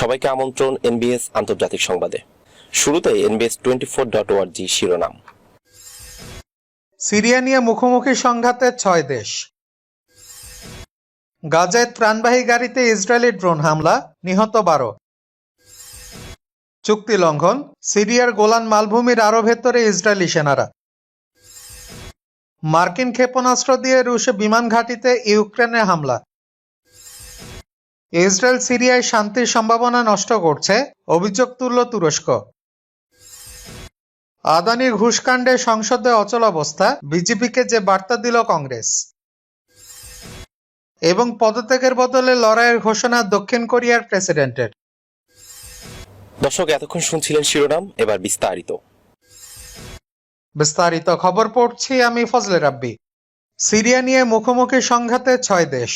সবাইকে আমন্ত্রণ এনবিএস আন্তর্জাতিক সংবাদে। শুরুতে এনবিএস টোয়েন্টি ফোর ডট ওয়ার্জি শিরোনাম। সিরিয়া নিয়ে মুখোমুখি সংঘাতে ছয় দেশ। গাজায় ত্রাণবাহী গাড়িতে ইসরায়েলি ড্রোন হামলা, নিহত বারো। চুক্তি লঙ্ঘন, সিরিয়ার গোলান মালভূমির আরও ভেতরে ইসরায়েলি সেনারা। মার্কিন ক্ষেপণাস্ত্র দিয়ে রুশে বিমান ঘাঁটিতে ইউক্রেনে হামলা। ইসরায়েল সিরিয়ায় শান্তির সম্ভাবনা নষ্ট করছে অভিযোগ তুলল তুরস্ক। আদানির ঘুষকাণ্ডে সংসদে অচল অবস্থা বিজেপিকে যে বার্তা দিল কংগ্রেস। এবং পদত্যাগের বদলে লড়াইয়ের ঘোষণা দক্ষিণ কোরিয়ার প্রেসিডেন্টের। দর্শক এতক্ষণ শুনছিলেন শিরোনাম এবার বিস্তারিত। বিস্তারিত খবর পড়ছি আমি ফজলে রাব্বি। সিরিয়া নিয়ে মুখোমুখি সংঘাতে ছয় দেশ।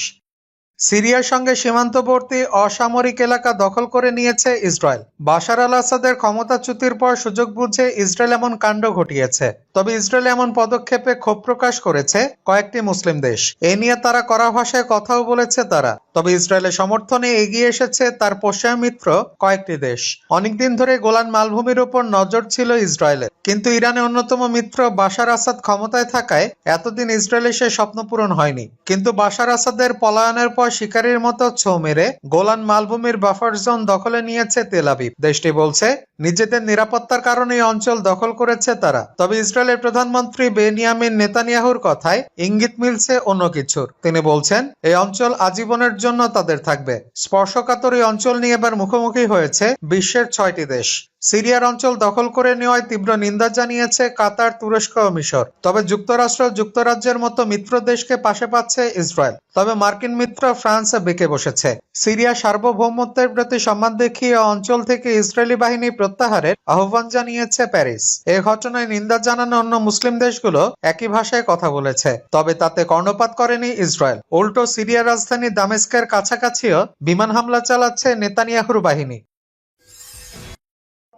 সিরিয়ার সঙ্গে সীমান্তবর্তী অসামরিক এলাকা দখল করে নিয়েছে ইসরায়েল। বাশার আল আসাদের ক্ষমতাচ্যুতির পর সুযোগ বুঝে ইসরায়েল এমন কাণ্ড ঘটিয়েছে। তবে ইসরায়েল এমন পদক্ষেপে ক্ষোভ প্রকাশ করেছে কয়েকটি মুসলিম দেশ। এ নিয়ে তারা কড়া ভাষায় কথাও বলেছে তারা। তবে ইসরায়েলের সমর্থনে এগিয়ে এসেছে তার পশ্চিম মিত্র কয়েকটি দেশ। অনেকদিন ধরে গোলান মালভূমির উপর নজর ছিল ইসরায়েলের। কিন্তু ইরানের অন্যতম মিত্র বাশার আসাদ ক্ষমতায় থাকায় এতদিন ইসরায়েলের সে স্বপ্ন পূরণ হয়নি। কিন্তু বাশার আসাদের পলায়নের পর শিকারীর মতো ছৌ মেরে গোলান মালভূমির বাফার জোন দখলে নিয়েছে তেল আবিব। দেশটি বলছে নিজেদের নিরাপত্তার কারণে এই অঞ্চল দখল করেছে তারা। তবে ইসরায়েলের প্রধানমন্ত্রী বেনিয়ামিন নেতানিয়াহুর কথায় ইঙ্গিত মিলছে অন্য কিছুর। তিনি বলছেন, এই অঞ্চল আজীবনের জন্য তাদের থাকবে। স্পর্শকাতর এই অঞ্চল নিয়ে এবার মুখোমুখি হয়েছে বিশ্বের ছয়টি দেশ। সিরিয়ার অঞ্চল দখল করে নেওয়ায় তীব্র নিন্দা জানিয়েছে কাতার তুরস্ক ও মিশর। তবে যুক্তরাষ্ট্র যুক্তরাজ্যের মতো মিত্র দেশকে পাশে পাচ্ছে ইসরায়েল। তবে মার্কিন মিত্র ফ্রান্স বেঁকে বসেছে। সিরিয়া সার্বভৌমত্বের প্রতি সম্মান দেখিয়ে অঞ্চল থেকে ইসরায়েলি বাহিনী প্রত্যাহারের আহ্বান জানিয়েছে প্যারিস। এ ঘটনায় নিন্দা জানানো অন্য মুসলিম দেশগুলো একই ভাষায় কথা বলেছে। তবে তাতে কর্ণপাত করেনি ইসরায়েল। উল্টো সিরিয়ার রাজধানী দামেস্কের কাছাকাছিও বিমান হামলা চালাচ্ছে নেতানিয়াহুর বাহিনী।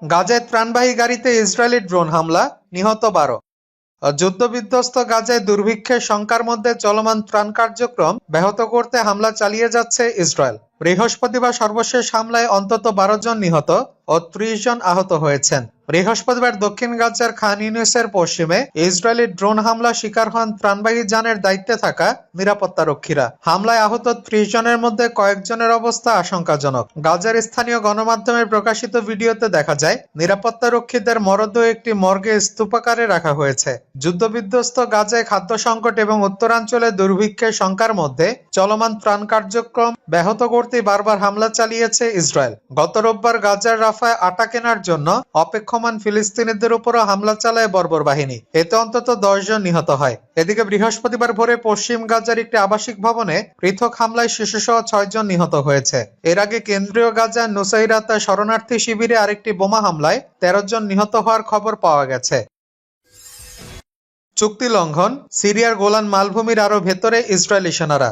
গাজায় ত্রাণবাহী গাড়িতে ইসরায়েলি ড্রোন হামলা, নিহত বারো। যুদ্ধবিধ্বস্ত গাজায় দুর্ভিক্ষের শঙ্কার মধ্যে চলমান ত্রাণ কার্যক্রম ব্যাহত করতে হামলা চালিয়ে যাচ্ছে ইসরায়েল। বৃহস্পতিবার সর্বশেষ হামলায় অন্তত বারো জন নিহত ও ত্রিশ জন আহত হয়েছেন। বৃহস্পতিবার দক্ষিণ গাজার খান ইউনিসের পশ্চিমে ইসরায়েলি ড্রোন হামলা শিকার হন ত্রাণবাহী যানের দায়িত্বে থাকা নিরাপত্তা রক্ষীরা হামলায় আহত ত্রিশ জনের মধ্যে কয়েকজনের অবস্থা আশঙ্কাজনক। গাজার স্থানীয় গণমাধ্যমে প্রকাশিত ভিডিওতে দেখা যায় নিরাপত্তা রক্ষীদের মরদেহ একটি মর্গে স্তূপাকারে রাখা হয়েছে। যুদ্ধবিধ্বস্ত গাজায় খাদ্য সংকট এবং উত্তরাঞ্চলে দুর্ভিক্ষের শঙ্কার মধ্যে চলমান ত্রাণ কার্যক্রম ব্যাহত করতে বারবার হামলা চালিয়েছে ইসরায়েল। গত রোববার গাজার রাফায় আটা কেনার জন্য অপেক্ষমান ফিলিস্তিনিদের উপরও হামলা চালায় বর্বর বাহিনী। এতে অন্তত দশ জন নিহত হয়। এদিকে বৃহস্পতিবার ভোরে পশ্চিম গাজার একটি আবাসিক ভবনে পৃথক হামলায় শিশুসহ ছয় জন নিহত হয়েছে। এর আগে কেন্দ্রীয় গাজার নুসাইরাতা শরণার্থী শিবিরে আরেকটি বোমা হামলায় তেরো জন নিহত হওয়ার খবর পাওয়া গেছে। চুক্তি লঙ্ঘন, সিরিয়ার গোলান মালভূমির আরও ভেতরে ইসরায়েলি সেনারা।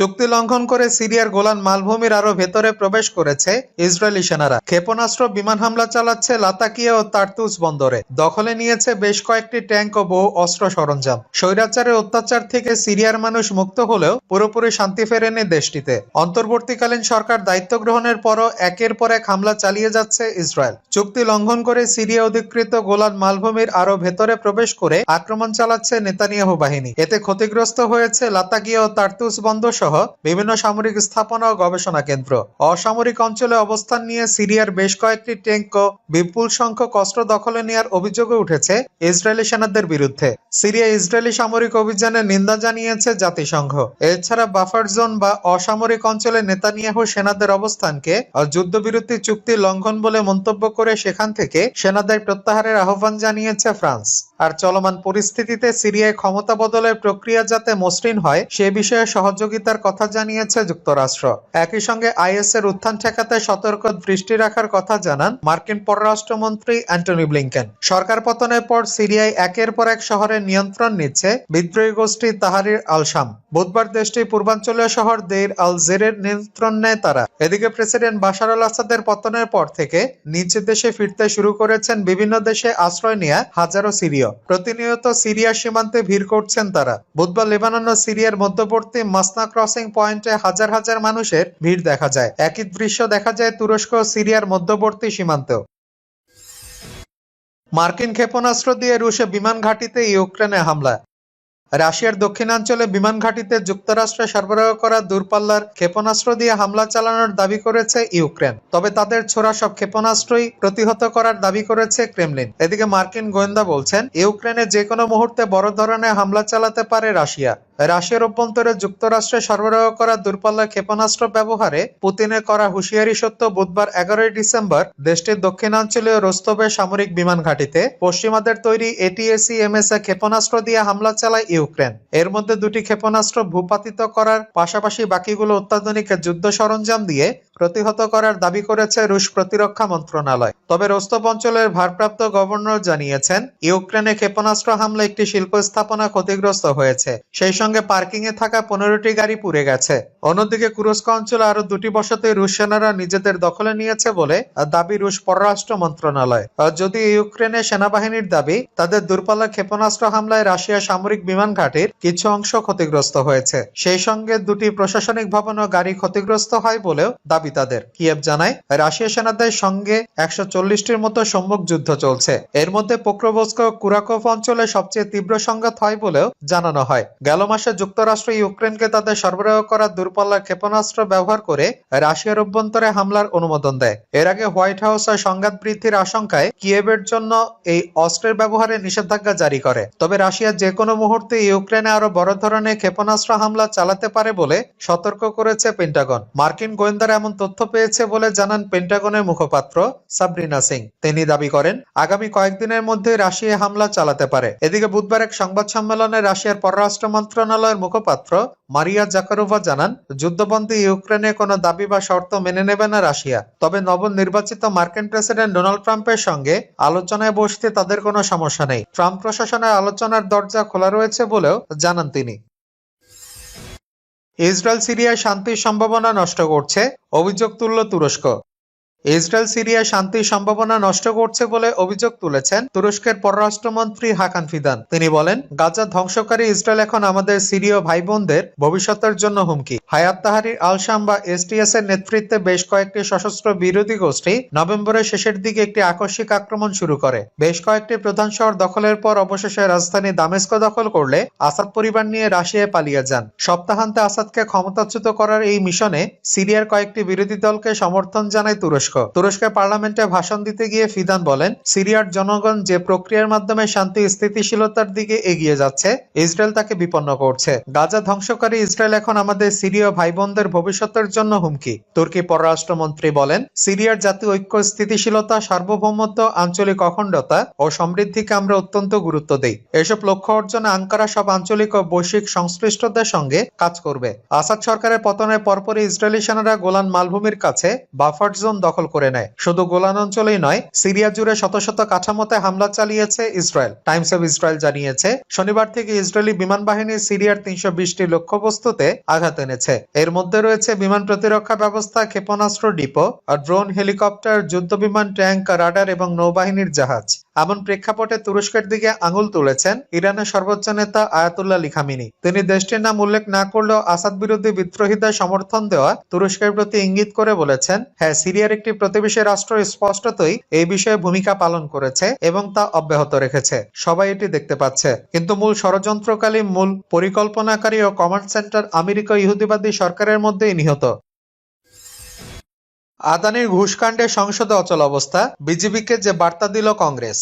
চুক্তি লঙ্ঘন করে সিরিয়ার গোলান মালভূমির আরও ভেতরে প্রবেশ করেছে ইসরায়েলি সেনারা। ক্ষেপণাস্ত্র বিমান হামলা চালাচ্ছে লাতাকিয়া ও তার্তুস বন্দরে। দখলে নিয়েছে বেশ কয়েকটি ট্যাঙ্ক ও বহু অস্ত্র সরঞ্জাম। স্বৈরাচারের অত্যাচার থেকে সিরিয়ার মানুষ মুক্ত হলেও পুরোপুরি শান্তি ফেরেনি দেশটিতে। অন্তর্বর্তীকালীন সরকার দায়িত্ব গ্রহণের পরও একের পর এক হামলা চালিয়ে যাচ্ছে ইসরায়েল। চুক্তি লঙ্ঘন করে সিরিয়া অধিকৃত গোলান মালভূমির আরও ভেতরে প্রবেশ করে আক্রমণ চালাচ্ছে নেতানিয়াহু বাহিনী। এতে ক্ষতিগ্রস্ত হয়েছে লাতাকিয়া ও তার্তুস বন্দর সহ বিভিন্ন সামরিক স্থাপনা ও গবেষণা কেন্দ্র। অসামরিক অঞ্চলে অবস্থান নিয়ে সিরিয়ার বেশ কয়েকটি ট্যাঙ্ক ও বিপুল সংখ্যক অস্ত্র দখলে নেওয়ার অভিযোগে উঠেছে ইসরায়েলি সেনাদের বিরুদ্ধে। সিরিয়া ইসরায়েলি সামরিক অভিযানের নিন্দা জানিয়েছে জাতিসংঘ। এছাড়া বাফার জোন বা অসামরিক অঞ্চলে নেতানিয়াহু সেনাদের অবস্থানকে যুদ্ধবিরতি চুক্তি লঙ্ঘন বলে মন্তব্য করে সেখান থেকে সেনাদের প্রত্যাহারের আহ্বান জানিয়েছে ফ্রান্স। আর চলমান পরিস্থিতিতে সিরিয়ায় ক্ষমতা বদলের প্রক্রিয়া যাতে মসৃণ হয়, সে বিষয়ে সহযোগিতার কথা জানিয়েছে যুক্তরাষ্ট্র। একই সঙ্গে আইএস এর উত্থান ঠেকাতে সতর্ক দৃষ্টি রাখার কথা জানান মার্কিন পররাষ্ট্রমন্ত্রী অ্যান্টনি ব্লিংকেন। সরকার পতনের পর সিরিয়ায় একের পর এক শহরের নিয়ন্ত্রণ নিচ্ছে বিদ্রোহী গোষ্ঠী তাহারির আলসাম বুধবার দেশটির পূর্বাঞ্চলীয় শহর দের আল জেরের নিয়ন্ত্রণ নেয় তারা। এদিকে প্রেসিডেন্ট বাশার আল আসাদের পতনের পর থেকে নিজ দেশে ফিরতে শুরু করেছেন বিভিন্ন দেশে আশ্রয় নেয়া হাজারো সিরীয়। প্রতিনিয়ত সিরিয়া সীমান্তে ভিড় করছেন তারা। বুধবার লেবানন ও সিরিয়ার মধ্যবর্তী মাসনা ক্রসিং পয়েন্টে হাজার হাজার মানুষের ভিড় দেখা যায়। একই দৃশ্য দেখা যায় তুরস্ক ও সিরিয়ার মধ্যবর্তী সীমান্তেও। মার্কিন ক্ষেপণাস্ত্র দিয়ে রুশে বিমান ঘাঁটিতে ইউক্রেনে হামলা। রাশিয়ার দক্ষিণাঞ্চলে বিমান ঘাঁটিতে যুক্তরাষ্ট্রে সরবরাহ করা দূরপাল্লার ক্ষেপণাস্ত্র দিয়ে হামলা চালানোর দাবি করেছে ইউক্রেন। তবে তাদের ছোড়া সব ক্ষেপণাস্ত্রই প্রতিহত করার দাবি করেছে ক্রেমলিন। এদিকে মার্কিন গোয়েন্দা বলছেন, ইউক্রেনে যে কোনো মুহূর্তে বড় ধরনের হামলা চালাতে পারে রাশিয়া। রাশিয়ার অভ্যন্তরে যুক্তরাষ্ট্রে সরবরাহ করা দূরপাল্লা ক্ষেপণাস্ত্র ব্যবহারে পুতিনের করা হুঁশিয়ারি সত্য বুধবার এগারোই ডিসেম্বর দেশটির দক্ষিণাঞ্চলীয় রোস্তবে সামরিক বিমান ঘাঁটিতে পশ্চিমাদের তৈরি এটিএসি এমএসএ ক্ষেপণাস্ত্র দিয়ে হামলা চালায় ইউক্রেন। এর মধ্যে দুটি ক্ষেপণাস্ত্র ভূপাতিত করার পাশাপাশি বাকিগুলো অত্যাধুনিক যুদ্ধ সরঞ্জাম দিয়ে প্রতিহত করার দাবি করেছে রুশ প্রতিরক্ষা মন্ত্রণালয়। তবে রোস্তব অঞ্চলের ভারপ্রাপ্ত গভর্নর জানিয়েছেন, ইউক্রেনে ক্ষেপণাস্ত্র হামলা একটি শিল্প স্থাপনা ক্ষতিগ্রস্ত হয়েছে। সেই সঙ্গে পার্কিং এ থাকা পনেরোটি গাড়ি পুড়ে গেছে। অন্যদিকে কুরস্ক অঞ্চলে আরও দুটি বসতি রুশ সেনারা নিজেদের দখলে নিয়েছে বলে দাবি রুশ পররাষ্ট্র মন্ত্রণালয়। যদি ইউক্রেনের সেনাবাহিনীর দাবি, তাদের দূরপাল্লা ক্ষেপণাস্ত্র হামলায় রাশিয়া সামরিক বিমান ঘাটির কিছু অংশ ক্ষতিগ্রস্ত হয়েছে। সেই সঙ্গে দুটি প্রশাসনিক ভবন ও গাড়ি ক্ষতিগ্রস্ত হয় বলেও দাবি তাদের। কিয়েভ জানায়, রাশিয়া সেনাদের সঙ্গে একশো চল্লিশটির মতো সম্মুখ যুদ্ধ চলছে। এর মধ্যে পোক্রোভস্ক কুরাকোভ অঞ্চলে সবচেয়ে তীব্র সংঘাত হয় বলেও জানানো হয়। গেল মাসে যুক্তরাষ্ট্র ইউক্রেনকে তাদের সরবরাহ করা দূরপাল্লার ক্ষেপণাস্ত্র ব্যবহার করে রাশিয়ার অভ্যন্তরে হামলার অনুমোদন দেয়। এর আগে হোয়াইট হাউস সংঘাত বৃদ্ধির আশঙ্কায় কিয়েভের জন্য এই অস্ত্রের ব্যবহারে নিষেধাজ্ঞা জারি করে। তবে রাশিয়া যে কোনো মুহূর্তে ইউক্রেনে আরও বড় ধরনের ক্ষেপণাস্ত্র হামলা চালাতে পারে বলে সতর্ক করেছে পেন্টাগন। মার্কিন গোয়েন্দারা এমন তথ্য পেয়েছে বলে জানান পেন্টাগনের মুখপাত্র সাবরিনা সিং। তিনি দাবি করেন, আগামী কয়েকদিনের মধ্যে রাশিয়া হামলা চালাতে পারে। এদিকে বুধবার এক সংবাদ সম্মেলনে রাশিয়ার পররাষ্ট্র মন্ত্রণালয়ের মুখপাত্র মারিয়া জাকারোভা জানান, যুদ্ধবন্দী ইউক্রেনে কোনো দাবি বা শর্ত মেনে নেবে না রাশিয়া। তবে নবনির্বাচিত মার্কিন প্রেসিডেন্ট ডোনাল্ড ট্রাম্পের সঙ্গে আলোচনায় বসতে তাদের কোনো সমস্যা নেই। ট্রাম্প প্রশাসনের আলোচনার দরজা খোলা রয়েছে বলেও জানান তিনি। ইসরায়েল সিরিয়ায় শান্তির সম্ভাবনা নষ্ট করছে অভিযোগ তুলল তুরস্ক। ইসরায়েল, সিরিয়ায় শান্তির সম্ভাবনা নষ্ট করছে বলে অভিযোগ তুলেছেন তুরস্কের পররাষ্ট্রমন্ত্রী হাকান ফিদান। তিনি বলেন, গাজা ধ্বংসকারী ইসরায়েল এখন আমাদের সিরীয় ভাই বোনদের ভবিষ্যতের জন্য হুমকি। হায়াত তাহারির আলশাম বা এসটিএস এর নেতৃত্বে বেশ কয়েকটি সশস্ত্র বিরোধী গোষ্ঠী নভেম্বরের শেষের দিকে একটি আকস্মিক আক্রমণ শুরু করে। বেশ কয়েকটি প্রধান শহর দখলের পর অবশেষে রাজধানী দামেস্ক দখল করলে আসাদ পরিবার নিয়ে রাশিয়ায় পালিয়ে যান। সপ্তাহান্তে আসাদকে ক্ষমতাচ্যুত করার এই মিশনে সিরিয়ার কয়েকটি বিরোধী দলকে সমর্থন জানায় তুরস্ক। তুরস্কের পার্লামেন্টে ভাষণ দিতে গিয়ে ফিদান বলেন, সিরিয়ার জনগণ যে প্রক্রিয়ার মাধ্যমে শান্তি স্থিতিশীলতার দিকে এগিয়ে যাচ্ছে, ইসরায়েল তাকে বিপন্ন করছে। গাজা ধ্বংসকারী ইসরায়েল এখন আমাদের সিরীয় ভাই বোনদের ভবিষ্যতের জন্য হুমকি। তুর্কি পররাষ্ট্রমন্ত্রী বলেন, সিরিয়ার জাতীয় ঐক্য, স্থিতিশীলতা, সার্বভৌমত্ব, আঞ্চলিক অখণ্ডতা ও সমৃদ্ধিকে আমরা অত্যন্ত গুরুত্ব দেই। এসব লক্ষ্য অর্জনে আঙ্কারা সব আঞ্চলিক ও বৈশ্বিক সংশ্লিষ্টদের সঙ্গে কাজ করবে। আসাদ সরকারের পতনের পরপরই ইসরায়েলি সেনারা গোলান মালভূমির কাছে বাফার জোন দখল করে নেয়। শুধু গোলান অঞ্চলেই নয়, সিরিয়া জুড়ে শত শত কাঠামোতে হামলা চালিয়েছে ইসরায়েল। টাইমস অব ইসরায়েল জানিয়েছে, শনিবার থেকে ইসরায়েলি বিমান বাহিনী সিরিয়ার তিনশো বিশটি লক্ষ্যবস্তুতে আঘাত এনেছে। এর মধ্যে রয়েছে বিমান প্রতিরক্ষা ব্যবস্থা, ক্ষেপণাস্ত্র ডিপো ড্রোন, হেলিকপ্টার যুদ্ধ বিমান ট্যাঙ্ক, রাডার এবং নৌবাহিনীর জাহাজ। এমন প্রেক্ষাপটে তুরস্কের দিকে আঙুল তুলেছেন ইরানের সর্বোচ্চ নেতা আয়াতুল্লাহ লিখামিনি তিনি দেশটির নাম উল্লেখ না করলেও আসাদ বিরোধী বিদ্রোহীদের সমর্থন দেওয়া তুরস্কের প্রতি ইঙ্গিত করে বলেছেন হ্যাঁ সিরিয়ার একটি প্রতিবেশী রাষ্ট্র স্পষ্টতই এই বিষয়ে ভূমিকা পালন করেছে এবং তা অব্যাহত রেখেছে। সবাই এটি দেখতে পাচ্ছে। কিন্তু মূল ষড়যন্ত্রকারী, মূল পরিকল্পনাকারী ও কমান্ড সেন্টার আমেরিকা ইহুদিবাদী সরকারের মধ্যেই নিহত। আদানির ঘুষকাণ্ডে সংসদে অচল অবস্থা, বিজেপিকে যে বার্তা দিল কংগ্রেস।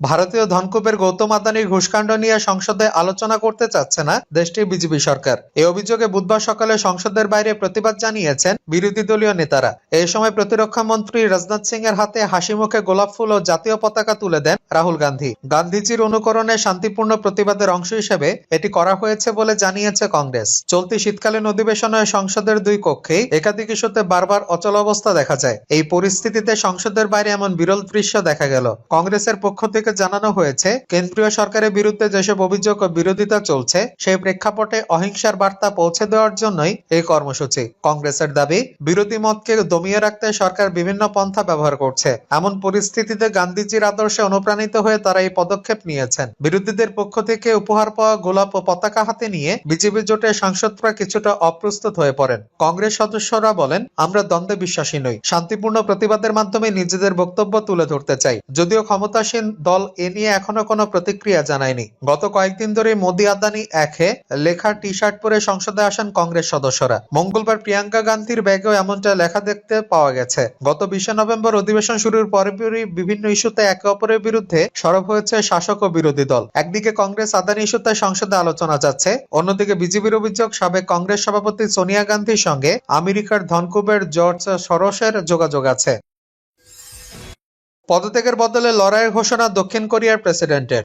ভারতীয় ধনকুপের গৌতম আদানির ঘুষকাণ্ড নিয়ে সংসদে আলোচনা করতে চাচ্ছে না দেশটির বিজেপি সরকার। এ অভিযোগে বুধবার সকালে সংসদের বাইরে প্রতিবাদ জানিয়েছেন বিরোধী দলীয় নেতারা। এ সময় প্রতিরক্ষা মন্ত্রী রাজনাথ সিং এর হাতে হাসি মুখে গোলাপ ফুল ও জাতীয় পতাকা তুলে দেন রাহুল গান্ধী। গান্ধীজির অনুকরণে শান্তিপূর্ণ প্রতিবাদের অংশ হিসেবে এটি করা হয়েছে বলে জানিয়েছে কংগ্রেস। চলতি শীতকালীন অধিবেশনে সংসদের দুই কক্ষেই একাধিক ইস্যুতে বারবার অচল অবস্থা দেখা যায়। এই পরিস্থিতিতে সংসদের বাইরে এমন বিরল দৃশ্য দেখা গেল। কংগ্রেসের পক্ষ থেকে জানানো হয়েছে, কেন্দ্রীয় সরকারের বিরুদ্ধে যেসব অভিযোগ ও বিরোধিতা চলছে, সেই প্রেক্ষাপটে অহিংসার বার্তা পৌঁছে দেওয়ার জন্যই এই কর্মসূচি। কংগ্রেসের দাবি, বিরোধী মতকে দমিয়ে রাখতে সরকার বিভিন্ন পন্থা ব্যবহার করছে। এমন পরিস্থিতিতে গান্ধীজির আদর্শে অনুপ্রাণিত হয়ে তারা এই পদক্ষেপ নিয়েছেন। বিরোধীদের পক্ষ থেকে উপহার পাওয়া গোলাপ ও পতাকা হাতে নিয়ে বিজেপি জোটের সাংসদরা কিছুটা অপ্রস্তুত হয়ে পড়েন। কংগ্রেস সদস্যরা বলেন, আমরা দ্বন্দ্বে বিশ্বাসী নই। শান্তিপূর্ণ প্রতিবাদের মাধ্যমে নিজেদের বক্তব্য তুলে ধরতে চাই। যদিও ক্ষমতাসীন দল এ নিয়ে এখনও কোনো প্রতিক্রিয়া জানায়নি। গত কয়েকদিন ধরে মোদি আদানি একে লেখা টি শার্ট পরে সংসদে আসেন কংগ্রেস সদস্যরা। মঙ্গলবার প্রিয়াঙ্কা গান্ধীর ব্যাগেও এমনটা লেখা দেখতে পাওয়া গেছে। গত বিশে নভেম্বর অধিবেশন শুরুর পরপরই বিভিন্ন ইস্যুতে একে অপরের বিরুদ্ধে সরব হয়েছে শাসক ও বিরোধী দল। একদিকে কংগ্রেস আদানি ইস্যুতে সংসদে আলোচনা যাচ্ছে। অন্যদিকে বিজেপির অভিযোগ, সাবেক কংগ্রেস সভাপতি সোনিয়া গান্ধীর সঙ্গে আমেরিকার ধনকুবের জর্জ সরসের যোগাযোগ আছে। পদত্যাগের বদলে লড়াইয়ের ঘোষণা দক্ষিণ কোরিয়ার প্রেসিডেন্টের।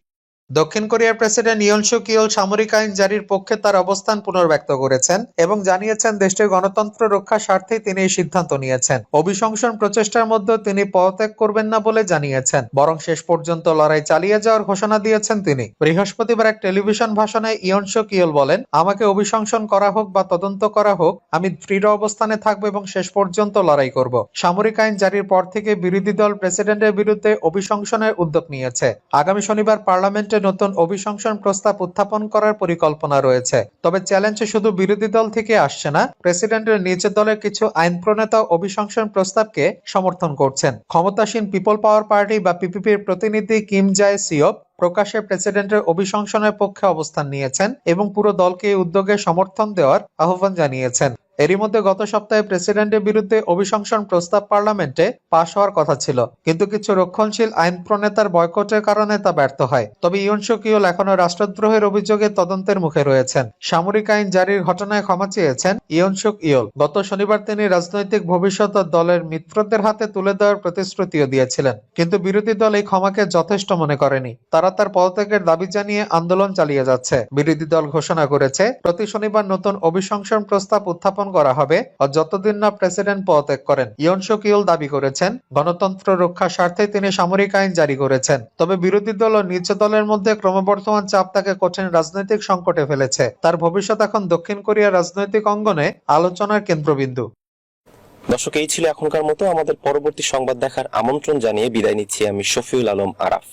দক্ষিণ কোরিয়ার প্রেসিডেন্ট ইয়ন সুক ইয়োল সামরিক আইন জারির পক্ষে তার অবস্থান পুনর্ব্যক্ত করেছেন এবং জানিয়েছেন দেশটির গণতন্ত্র রক্ষার স্বার্থেই তিনি এই সিদ্ধান্ত নিয়েছেন। অভিশংসন প্রচেষ্টার মধ্যে তিনি পদত্যাগ করবেন না বলে জানিয়েছেন। বরং শেষ পর্যন্ত লড়াই চালিয়ে যাওয়ার ঘোষণা দিয়েছেন তিনি। বৃহস্পতিবার এক টেলিভিশন ভাষণে ইয়ন সুক ইয়োল বলেন, আমাকে অভিশংসন করা হোক বা তদন্ত করা হোক, আমি দৃঢ় অবস্থানে থাকব এবং শেষ পর্যন্ত লড়াই করব। সামরিক আইন জারির পর থেকে বিরোধী দল প্রেসিডেন্টের বিরুদ্ধে অভিশংসনের উদ্যোগ নিয়েছে। আগামী শনিবার পার্লামেন্টে নতুন অভিশংসন প্রস্তাব উত্থাপন করার পরিকল্পনা রয়েছে। তবে চ্যালেঞ্জ শুধু বিরোধী দল থেকে আসছে না, প্রেসিডেন্টের নিজের দলের কিছু আইন প্রণেতা অভিশংসন প্রস্তাবকে সমর্থন করছেন। ক্ষমতাসীন পিপল পাওয়ার পার্টি বা পিপিপির প্রতিনিধি কিম জায় সিওপ প্রকাশ্যে প্রেসিডেন্টের অভিশংসনের পক্ষে অবস্থান নিয়েছেন এবং পুরো দলকে উদ্যোগে সমর্থন দেওয়ার আহ্বান জানিয়েছেন। এরই মধ্যে গত সপ্তাহে প্রেসিডেন্টের বিরুদ্ধে অভিশংসন প্রস্তাব পার্লামেন্টে পাশ হওয়ার কথা ছিল। কিন্তু কিছু রক্ষণশীল আইন প্রণেতার বয়কটের কারণে তা ব্যর্থ হয়। তবে ইয়ন কিওল এখনও রাষ্ট্রদ্রোহের অভিযোগে তদন্তের মুখে রয়েছেন। সামরিক আইন জারির ঘটনায় ক্ষমা চেয়েছেন ইয়ন সুক ইয়োল। গত শনিবার তিনি রাজনৈতিক ভবিষ্যৎ দলের মিত্রদের হাতে তুলে দেওয়ার প্রতিশ্রুতিও দিয়েছিলেন। কিন্তু বিরোধী দল এই ক্ষমাকে যথেষ্ট মনে করেনি। তারা তার পদত্যাগের দাবি জানিয়ে আন্দোলন চালিয়ে যাচ্ছে। বিরোধী দল ঘোষণা করেছে, প্রতি শনিবার নতুন অভিশংসন প্রস্তাব উত্থাপন করা হবে। যতদিন না প্রেসিডেন্ট পদত্যাগ করেন, ইয়ন শকিউল দাবি করেছেন, গণতন্ত্র রক্ষার স্বার্থে তিনি সামরিক আইন জারি করেছেন। তবে বিরোধী দল ও নিজ দলের মধ্যে ক্রমবর্ধমান চাপ তাকে কঠিন রাজনৈতিক সংকটে ফেলেছে। তার ভবিষ্যৎ এখন দক্ষিণ কোরিয়ার রাজনৈতিক অঙ্গনে আলোচনার কেন্দ্রবিন্দু। দর্শক, এই ছিল এখনকার মতো। আমাদের পরবর্তী সংবাদ দেখার আমন্ত্রণ জানিয়ে বিদায় নিচ্ছি আমি শফিউল আলম আরাফ।